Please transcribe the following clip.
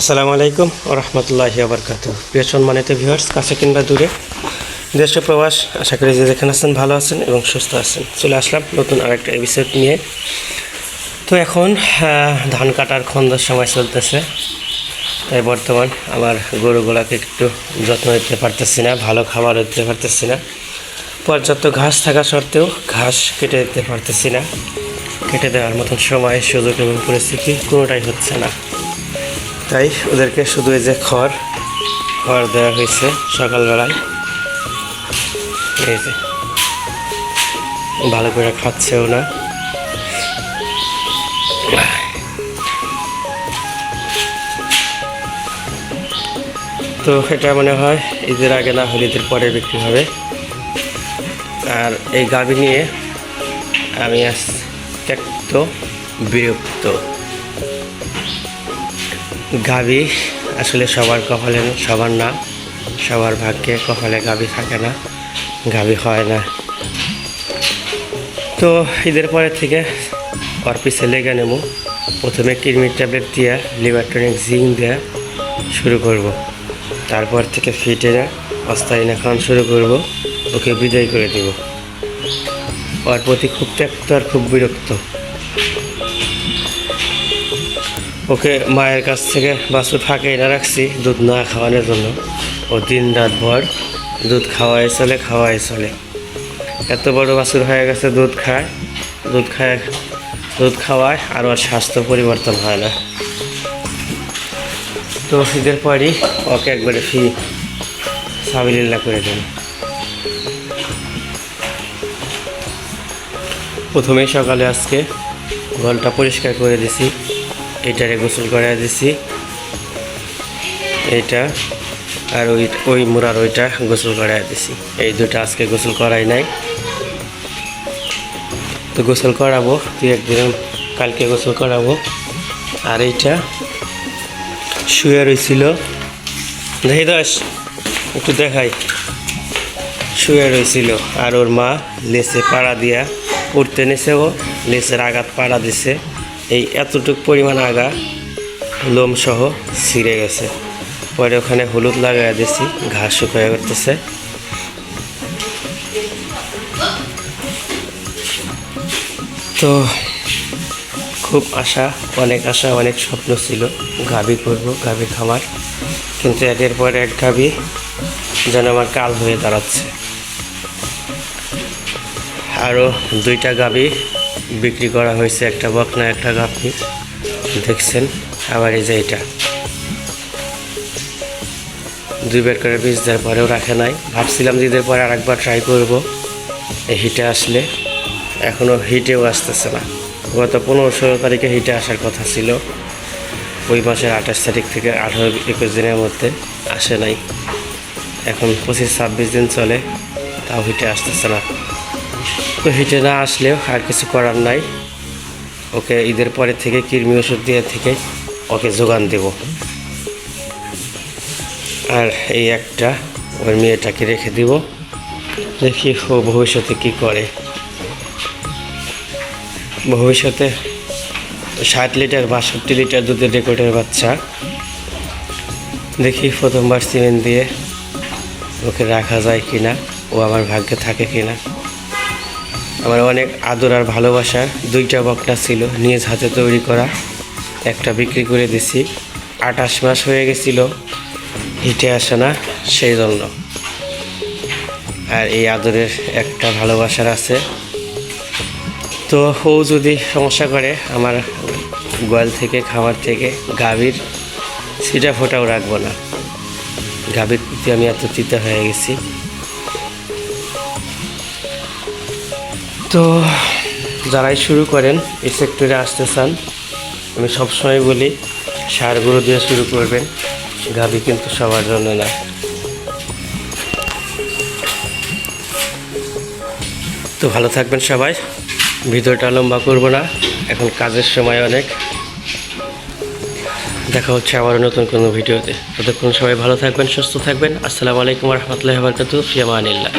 আসসালামু আলাইকুম রহমতুল্লাহ আবরকাত প্রিয় সম্মানিত ভিউয়ার্স কাছে কিংবা দূরে, দেশ প্রবাস, আশা করি যে যেখানে আছেন ভালো আছেন এবং সুস্থ আছেন। চলে আসলাম নতুন আরেকটা এপিসোড নিয়ে। তো এখন ধান কাটার খন্দার সময় চলতেছে। তাই বর্তমান আমার গরুগুলাকে একটু যত্ন নিতে পারতেছি না, ভালো খাবার দিতে পারতেছি না। পর্যাপ্ত ঘাস থাকা সত্ত্বেও ঘাস কেটে দিতে পারতেছি না। কেটে দেওয়ার মতন সময়, সুযোগ এবং পরিস্থিতি কোনোটাই হচ্ছে না। তাই ওদেরকে শুধু এই যে খড় খড় দেওয়া হয়েছে সকালবেলায়। এই যে, ভালো করে খাচ্ছেও না। তো এটা মনে হয় ঈদের আগে না হলে ঈদের পরে বিক্রি হবে। আর এই গাভী নিয়ে আমি আজ ত্যক্ত বিরক্ত। গাভী আসলে সবার কপালে সবার না সবার ভাগ্যে কপালে গাভী থাকে না গাভী হয় না। তো ঈদের পরে থেকে ওর পিছে লেগে নেব। প্রথমে কিডনির ট্যাবলেট দিয়ে লিভার টনিক জিঙ্ক দেওয়া শুরু করব। তারপর থেকে ফিটে না খাওয়ানো শুরু করব। ওকে বিদায় করে দেব। ওর প্রতি খুব ত্যক্ত আর খুব বিরক্ত। ওকে মায়ের কাছ থেকে বাছুর ফাঁকে এনে রাখছি, দুধ না খাওয়ানোর জন্য। ও দিন রাত ভর দুধ খাওয়াই চলে খাওয়াই চলে। এত বড় বাছুর হয়ে গেছে, দুধ খায় দুধ খায়, দুধ খাওয়ায়, আর ওর স্বাস্থ্য পরিবর্তন হয় না। তো ঈদের পরই ওকে একবারে ফি সাবিল্লা করে দেন। প্রথমেই সকালে আজকে গলটা পরিষ্কার করে দিছি। এটারে গোসল করে দিছি। এইটা আর ওই ওই মুরার ওইটা গোসল করাই দিছি। এই দুটো আজকে গোসল করাই নাই। তো গোসল করাবো তুই একদিন কালকে গোসল করাবো। আর এইটা শুয়ে রয়েছিল দেখি দাস একটু দেখাই। শুয়ে রয়েছিল আর ওর মা লেসে পাড়া দিয়া, উঠতে নেছে ও, লেসের আঘাত পাড়া দিছে। এই এতটুক পরিমাণ আগা, লোম সহ ছিঁড়ে গেছে। পরে ওখানে হলুদ লাগাই দিছি, ঘাস শুকায় করতেছে। তো খুব আশা, অনেক আশা, অনেক স্বপ্ন ছিল, গাভি করব, গাভি খামার। কিন্তু একের পর এক গাভি যেন আমার কাল হয়ে দাঁড়াচ্ছে। আরও দুইটা গাভি বিক্রি করা হয়েছে একটা বকনা, একটা গাভি দেখছেন, আবার এই যে এটা। দুইবার করে বীজ দেওয়ার পরেও রাখে নাই। ভাবছিলাম যে ঈদের পরে আরেকবার ট্রাই করব। এই হিটে আসলে এখনও হিটেও আসতেছে না। গত পনেরো ষোলো তারিখে হিটে আসার কথা ছিল। ওই মাসের আঠাশ তারিখ থেকে আঠারো, একুশ দিনের মধ্যে আসে নাই। এখন পঁচিশ, ছাব্বিশ দিন চলে, তাও হিটে আসতেছে না। হিটে না আসলেও আর কিছু করার নাই। ওকে ঈদের পরে থেকে কৃমি ওষুধ দিয়ে থেকে ওকে যোগান দেব। আর এই একটা ওর মেয়েটাকে রেখে দিব। দেখি ও ভবিষ্যতে কি করে। ভবিষ্যতে ষাট লিটার বাষট্টি লিটার দুধের রেকর্ডের বাচ্চা। দেখি প্রথমবার সিমেন্ট দিয়ে ওকে রাখা যায় কিনা, ও আমার ভাগ্যে থাকে কিনা। আমার অনেক আদর আর ভালোবাসার দুইটা বকটা ছিল নিজ হাতে তৈরি করা। একটা বিক্রি করে দিছি। আঠাশ মাস হয়ে গেছিল। হিটে আসে না সেই জন্য আর এই আদরের একটা ভালোবাসার আছে। তো ও যদি সমস্যা করে, আমার গোয়াল থেকে, খামার থেকে গাভীর সিটা ফোটাও রাখব না। গাভীর প্রতি আমি এত চিন্তা হয়ে গেছি। তো যারাই শুরু করেন, এই সেক্টরে আসতে চান, আমি সবসময় বলি সারগুলো দিয়ে শুরু করবেন, গাভী কিন্তু সবার জন্য না। তো ভালো থাকবেন সবাই, ভিডিওটা লম্বা করব না, এখন কাজের সময় অনেক। দেখা হচ্ছে আবার নতুন কোনো ভিডিওতে। ততক্ষণ সবাই ভালো থাকবেন, সুস্থ থাকবেন। আসসালামু আলাইকুম রহমতুল্লাহ বরকাত ফিয়ামানিল্লাহ।